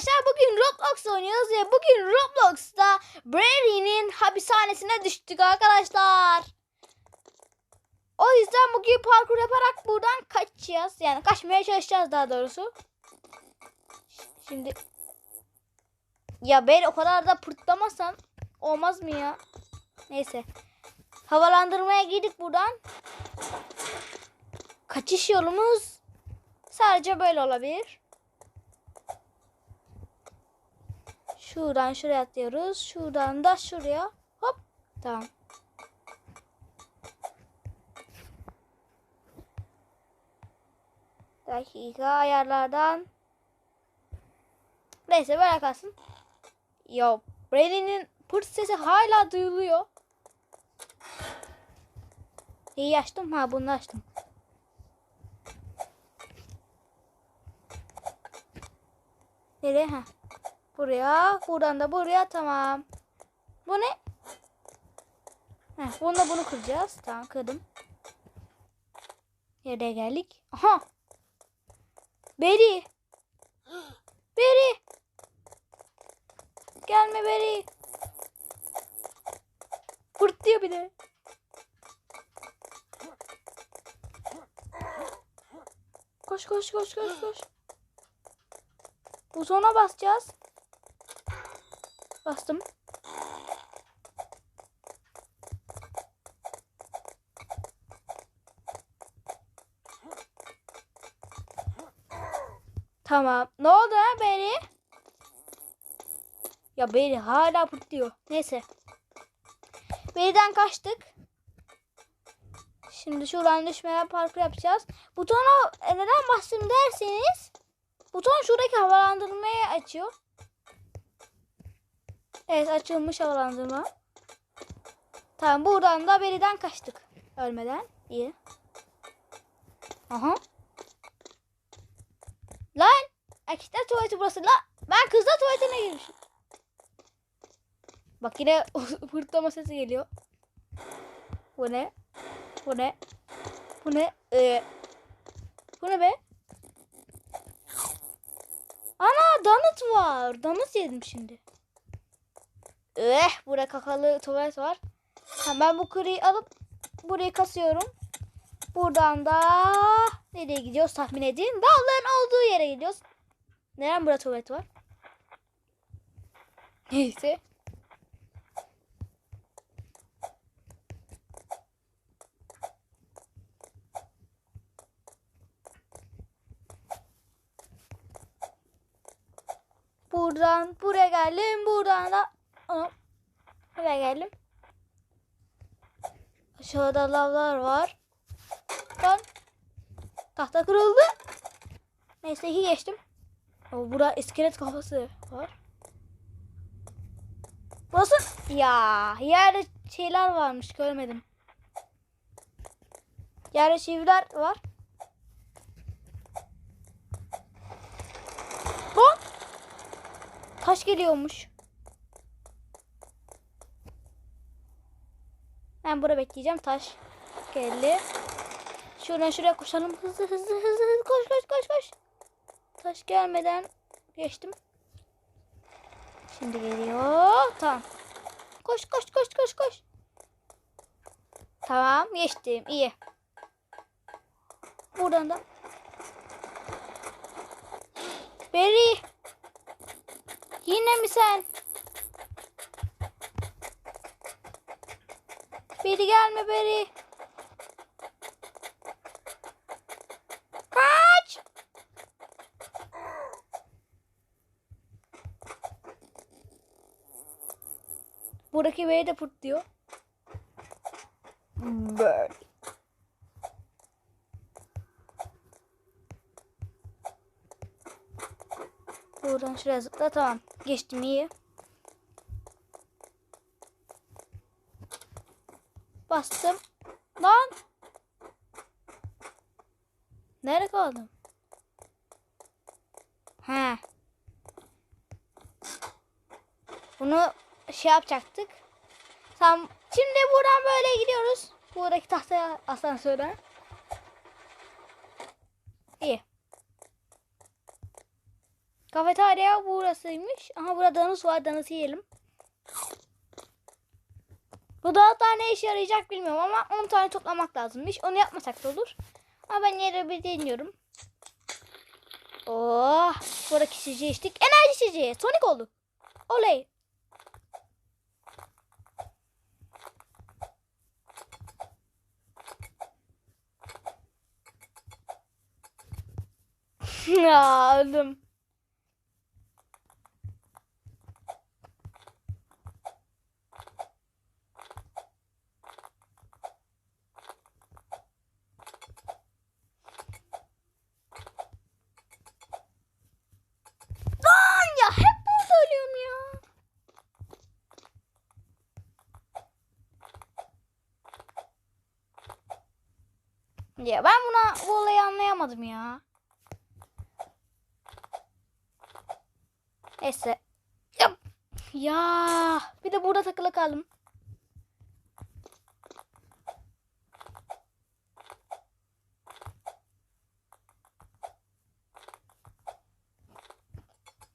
arkadaşlar bugün Roblox oynuyoruz ve bugün Roblox'ta Brady'nin hapishanesine düştük arkadaşlar. O yüzden bugün parkur yaparak buradan kaçacağız. Yani kaçmaya çalışacağız daha doğrusu. Şimdi ya ben o kadar da pırtlamasan olmaz mı ya? Neyse. Havalandırmaya girdik buradan. Kaçış yolumuz sadece böyle olabilir. Şuradan şuraya atlıyoruz. Şuradan da şuraya. Hop. Tamam. Dakika ayarlardan. Neyse böyle kalsın. Yo, Brady'nin pırt sesi hala duyuluyor. İyi açtım. Ha bunu açtım. Nereye? Ha. Buraya. Buradan da buraya. Tamam. Bu ne? Heh, bununla bunu kıracağız. Tamam kırdım. Nereye geldik? Aha. Beri. Beri. Gelme Beri. Fırt diyor bir de. Koş koş koş koş koş. Butona basacağız. Bastım. Tamam. Ne oldu ha Beri? Ya Beri hala pırtlıyor. Neyse. Beri'den kaçtık. Şimdi şuradan düşmeden parkur yapacağız. Butona e, neden bastım derseniz buton şuradaki havalandırmayı açıyor. Evet açılmış havalandırma. Tamam buradan da Beri'den kaçtık. Ölmeden. İyi. Aha. Lan! Erkekler tuvaleti burası. La! Ben kızlar tuvaletine girmişim. Bak yine hırtlama sesi geliyor. Bu ne? Bu ne? Bu ne? Ee, bu ne be? Ana donut var. Donut yedim şimdi. Eh burada kakalı tuvalet var. Ben bu kriyi alıp burayı kasıyorum. Buradan da nereye gidiyoruz tahmin edin. Dağların olduğu yere gidiyoruz. Neden burada tuvalet var? Neyse. Buradan buraya geldim. Buradan da Aa, buraya geldim. Aşağıda lavlar var. Lan. Tahta kırıldı. Neyse iyi geçtim. O burada iskelet kafası var. Burası ya yerde şeyler varmış görmedim. Yerde çiviler var. Bu taş geliyormuş. Ben burada bekleyeceğim. Taş geldi. Şuradan şuraya koşalım. Hızlı hızlı hızlı hızlı koş koş koş koş. Taş gelmeden geçtim. Şimdi geliyor. Tamam. Koş koş koş koş koş. Tamam geçtim. İyi. Buradan da. Beri. Yine mi sen? Beri gelme Beri. Kaç. Buradaki Beri de pırt diyor. Böyle. Buradan şuraya zıpla tamam. Geçtim iyi. Bastım. Lan. Nerede kaldım? He. Bunu şey yapacaktık. Tamam. Şimdi buradan böyle gidiyoruz. Buradaki tahtaya asansöre. İyi. Kafeterya burasıymış. Aha burada danus var. Danus yiyelim. Bu da hatta ne işe yarayacak bilmiyorum ama 10 tane toplamak lazımmış. Onu yapmasak da olur. Ama ben yere bir deniyorum. Oh, buradaki içeceği içtik. Enerji içeceği. Sonic oldu. Oley. ya öldüm. Lan ya hep burada ölüyorum ya. Ya ben buna bu olayı anlayamadım ya. Neyse. Yap. Ya bir de burada takılı kaldım.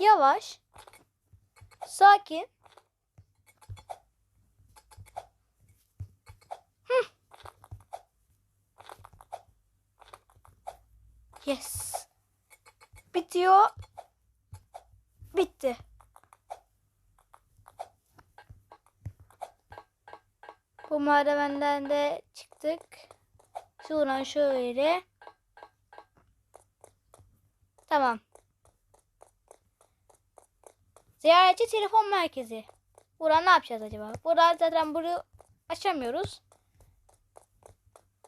Yavaş. Sakin. Yes. Bitiyor. Bitti. Bu merdivenden de çıktık. Şuradan şöyle. Tamam. Ziyaretçi telefon merkezi. Burada ne yapacağız acaba? Burada zaten bunu açamıyoruz.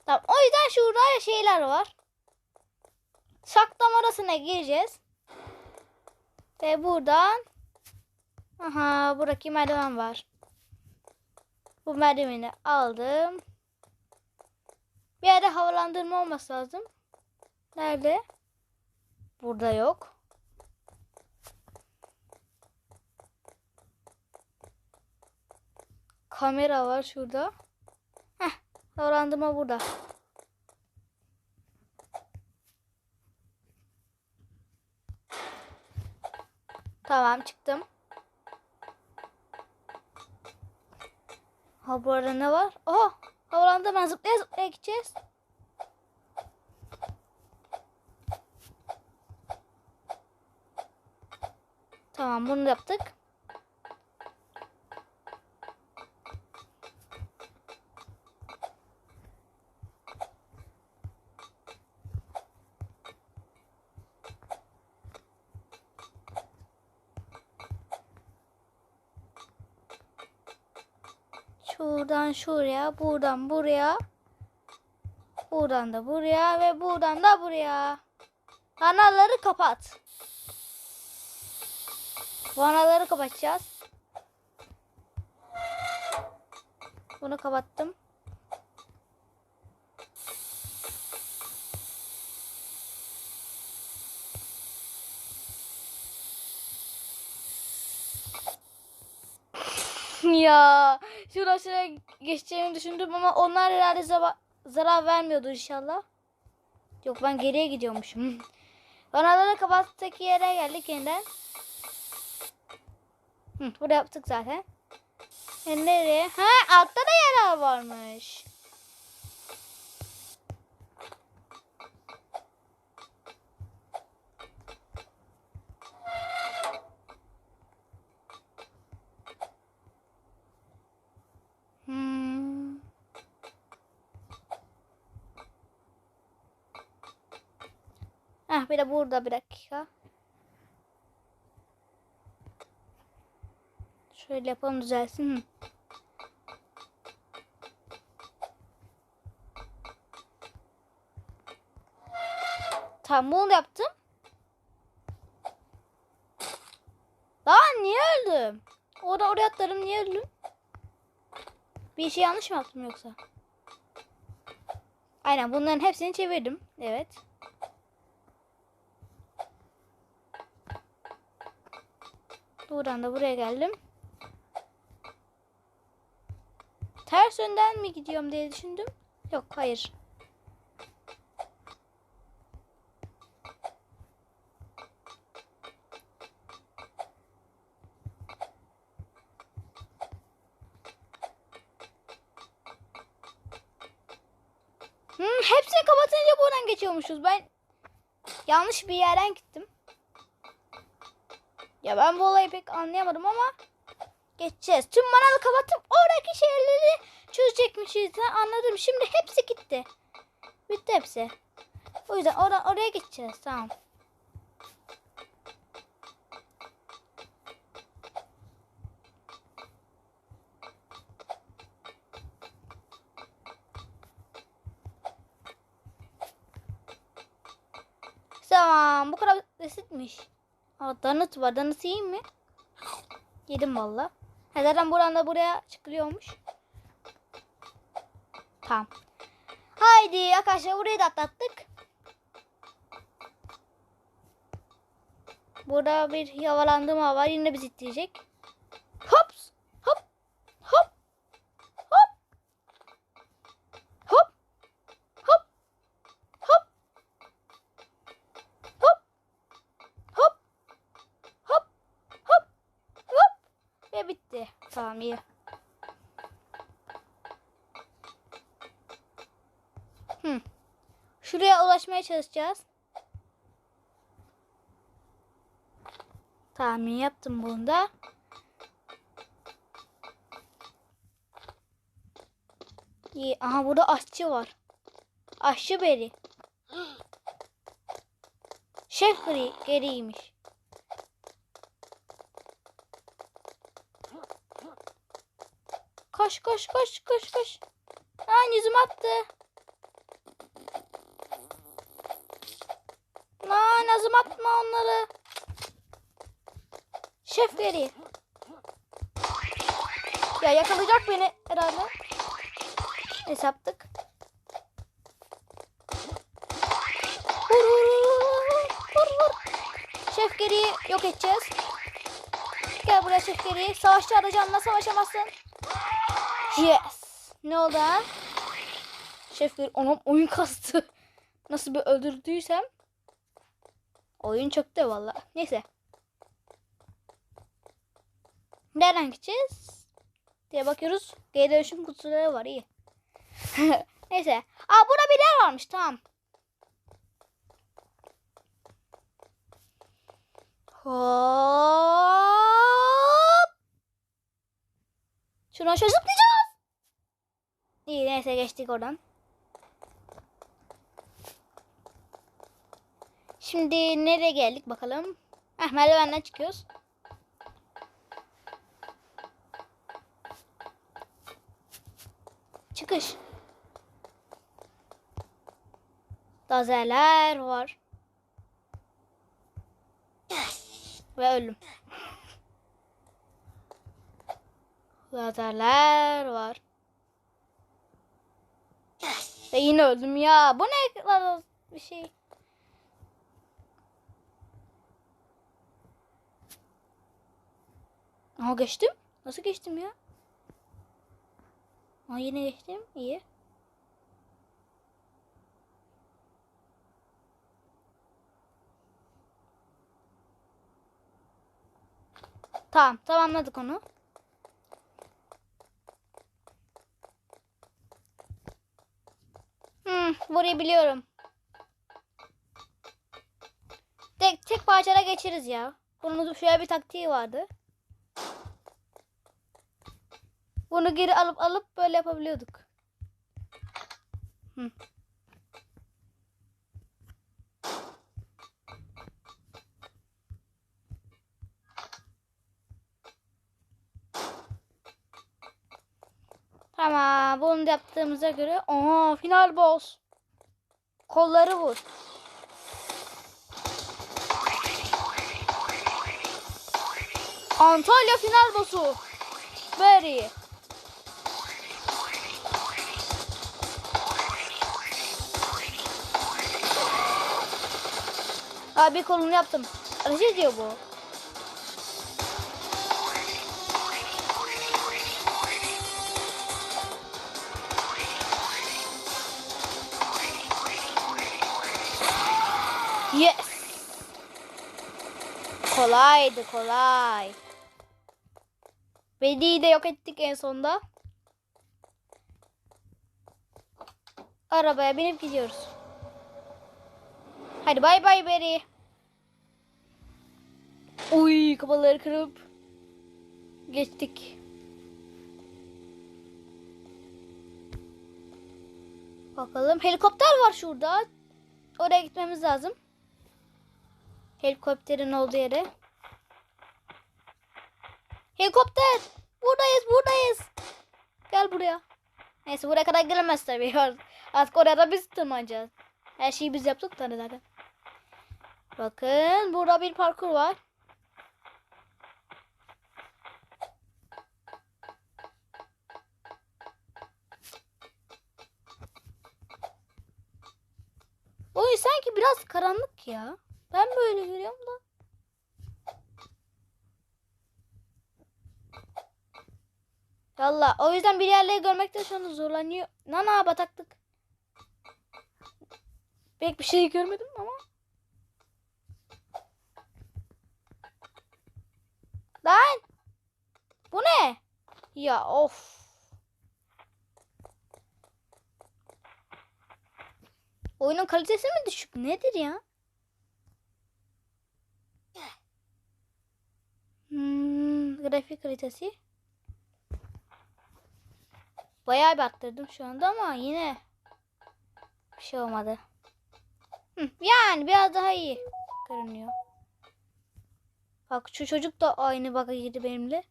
Tamam. O yüzden şurada şeyler var. Saklama odasına gireceğiz. Ve buradan Aha buradaki merdiven var. Bu merdiveni aldım. Bir yerde havalandırma olması lazım. Nerede? Burada yok. Kamera var şurada. Heh, havalandırma burada. Tamam çıktım. Ha bu arada ne var? Oha havalandırma zıplaya zıplaya gideceğiz. Tamam bunu yaptık. Şuradan şuraya, buradan buraya. Buradan da buraya ve buradan da buraya. Kanalları kapat. Vanaları kapatacağız. Bunu kapattım. Ya şuradan şuraya geçeceğimi düşündüm ama onlar herhalde zava- zarar vermiyordu inşallah. Yok ben geriye gidiyormuşum. Vanaları kapattık yere geldik yeniden. Hı, burada yaptık zaten. E, nereye? Ha altta da yerler varmış. Ah bir de burada bir dakika. Şöyle yapalım düzelsin. Tamam bunu yaptım. Lan niye öldüm? Orada oraya atlarım niye öldüm? Bir şey yanlış mı yaptım yoksa? Aynen bunların hepsini çevirdim. Evet. Buradan da buraya geldim. Ters önden mi gidiyorum diye düşündüm. Yok hayır. Hmm, hepsini kapatınca buradan geçiyormuşuz. Ben yanlış bir yerden gittim. Ya ben bu olayı pek anlayamadım ama geçeceğiz. Tüm manalı kapatıp oradaki şeyleri çözecekmişiz. Anladım. Şimdi hepsi gitti. Bitti hepsi. O yüzden oradan oraya geçeceğiz. Tamam. Tamam. Bu kadar basitmiş. Aa, donut var. Donut yiyeyim mi? Yedim valla. Ha, zaten buradan da buraya çıkılıyormuş. Tamam. Haydi arkadaşlar burayı da atlattık. Burada bir havalandırma var. Yine bizi itleyecek. Çalışacağız. Tahmin yaptım bunu da. İyi. Aha burada aşçı var. Aşçı beri. Şef gri, geriymiş. Koş koş koş koş koş. Aa yüzüm attı. Aa Nazım atma onları. Şef geri. Ya yakalayacak beni herhalde. Neyse yaptık. Vur vur vur vur. Şef geriyi yok edeceğiz. Gel buraya şef geri. Savaşçı aracınla savaşamazsın. Yes. Ne oldu ha? Şef geri. Anam oyun kastı. Nasıl bir öldürdüysem. Oyun çöktü valla. Neyse. Nereden gideceğiz? diye bakıyoruz. Geri dönüşüm kutuları var iyi. Neyse. Aa burada bir yer varmış tamam. Hop. Şunu aşağı zıplayacağız. İyi neyse geçtik oradan. Şimdi nereye geldik bakalım. Heh merdivenden çıkıyoruz. Çıkış. Lazerler var. Ve ölüm. Lazerler var. Ve yine öldüm ya. Bu ne bir şey. Aa geçtim. Nasıl geçtim ya? Aa yine geçtim. İyi. Tamam. Tamamladık onu. Hmm, burayı biliyorum. Tek, tek parçara geçeriz ya. Bunun şöyle bir taktiği vardı. Bunu geri alıp alıp böyle yapabiliyorduk. Hı. Tamam. Bunu yaptığımıza göre. Oha final boss. Kolları vur. Antalya final boss'u. Very. Abi kolunu yaptım. Ateş ediyor bu. Yes. Kolaydı kolay. Veli'yi de yok ettik en sonda. arabaya binip gidiyoruz. Hadi bay bay Beri. Uy kafaları kırıp geçtik. Bakalım helikopter var şurada. Oraya gitmemiz lazım. Helikopterin olduğu yere. Helikopter. Buradayız buradayız. Gel buraya. Neyse buraya kadar gelemez tabii. Artık oraya da biz tırmanacağız. Her şeyi biz yaptık da zaten. Bakın burada bir parkur var. Oy sanki biraz karanlık ya. Ben böyle görüyorum da. Valla o yüzden bir yerleri görmekte şu anda zorlanıyor. Nana bataklık. Pek bir şey görmedim ama. Lan. Bu ne? Ya of. Oyunun kalitesi mi düşük? Nedir ya? Hmm, grafik kalitesi. Bayağı bir arttırdım şu anda ama yine bir şey olmadı. Hı, yani biraz daha iyi görünüyor. Bak şu çocuk da aynı baka girdi benimle.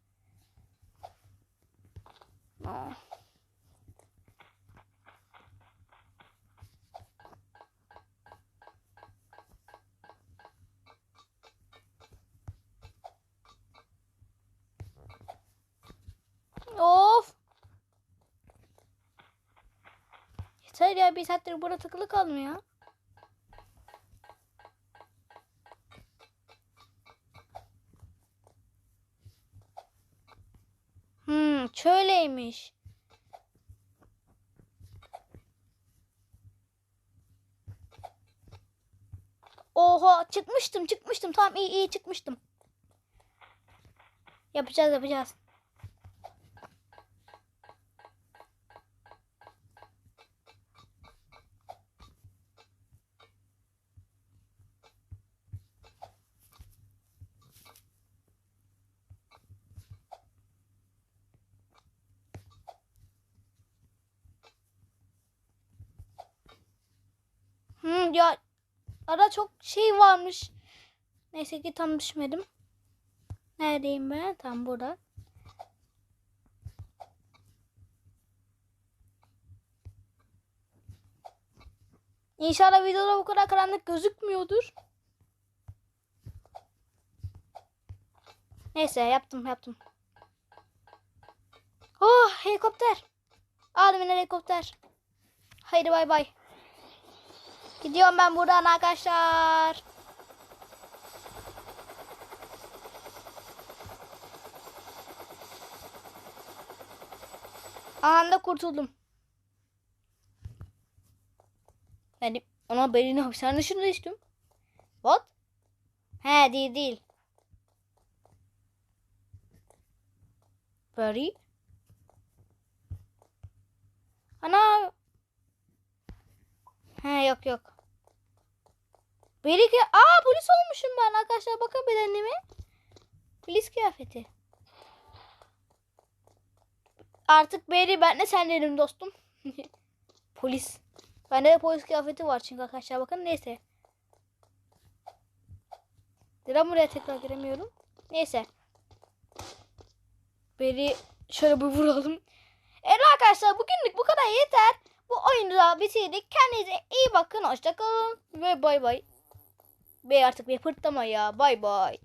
Aa. Of. Yeter ya bir saattir burada takılı kaldım ya. Hmm, şöyleymiş. Oha çıkmıştım çıkmıştım tamam iyi iyi çıkmıştım. Yapacağız yapacağız. Ya ara çok şey varmış. Neyse ki tam düşmedim. Neredeyim ben? Tam burada. İnşallah videoda bu kadar karanlık gözükmüyordur. Neyse yaptım yaptım. Oh helikopter. Aldım yine helikopter. Haydi bay bay. Gidiyorum ben buradan arkadaşlar. Anında kurtuldum. Yani ona belini hapishane dışında içtim. What? He değil değil. Barry. Ana. He yok yok. Beri ki Aa polis olmuşum ben arkadaşlar bakın bedenime. Polis kıyafeti. Artık Beri ben de sen dedim dostum. polis. Bende de polis kıyafeti var çünkü arkadaşlar bakın neyse. Neden buraya tekrar giremiyorum? Neyse. Beri şöyle bir vuralım. Evet arkadaşlar bugünlük bu kadar yeter. Bu oyunu da bitirdik. Kendinize iyi bakın. Hoşçakalın. Ve bay bay. Ve artık bir fırtlama ya. Bay bay.